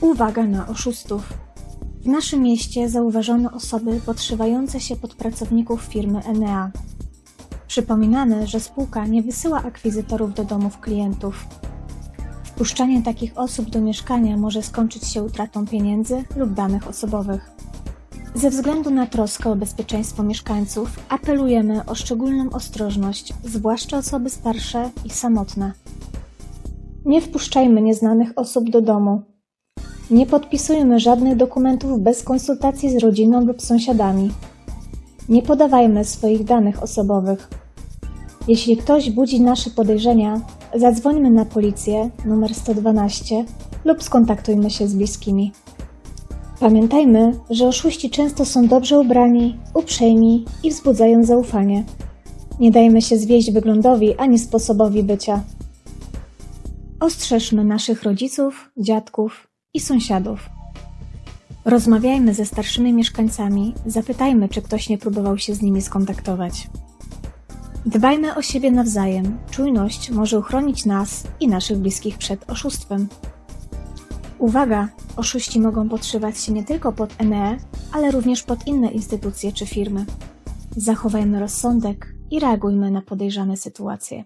Uwaga na oszustów! W naszym mieście zauważono osoby podszywające się pod pracowników firmy Enea. Przypominamy, że spółka nie wysyła akwizytorów do domów klientów. Wpuszczanie takich osób do mieszkania może skończyć się utratą pieniędzy lub danych osobowych. Ze względu na troskę o bezpieczeństwo mieszkańców apelujemy o szczególną ostrożność, zwłaszcza osoby starsze i samotne. Nie wpuszczajmy nieznanych osób do domu. Nie podpisujmy żadnych dokumentów bez konsultacji z rodziną lub sąsiadami. Nie podawajmy swoich danych osobowych. Jeśli ktoś budzi nasze podejrzenia, zadzwońmy na policję numer 112 lub skontaktujmy się z bliskimi. Pamiętajmy, że oszuści często są dobrze ubrani, uprzejmi i wzbudzają zaufanie. Nie dajmy się zwieść wyglądowi ani sposobowi bycia. Ostrzeżmy naszych rodziców, dziadków i sąsiadów. Rozmawiajmy ze starszymi mieszkańcami, zapytajmy, czy ktoś nie próbował się z nimi skontaktować. Dbajmy o siebie nawzajem. Czujność może uchronić nas i naszych bliskich przed oszustwem. Uwaga! Oszuści mogą podszywać się nie tylko pod Enea, ale również pod inne instytucje czy firmy. Zachowajmy rozsądek i reagujmy na podejrzane sytuacje.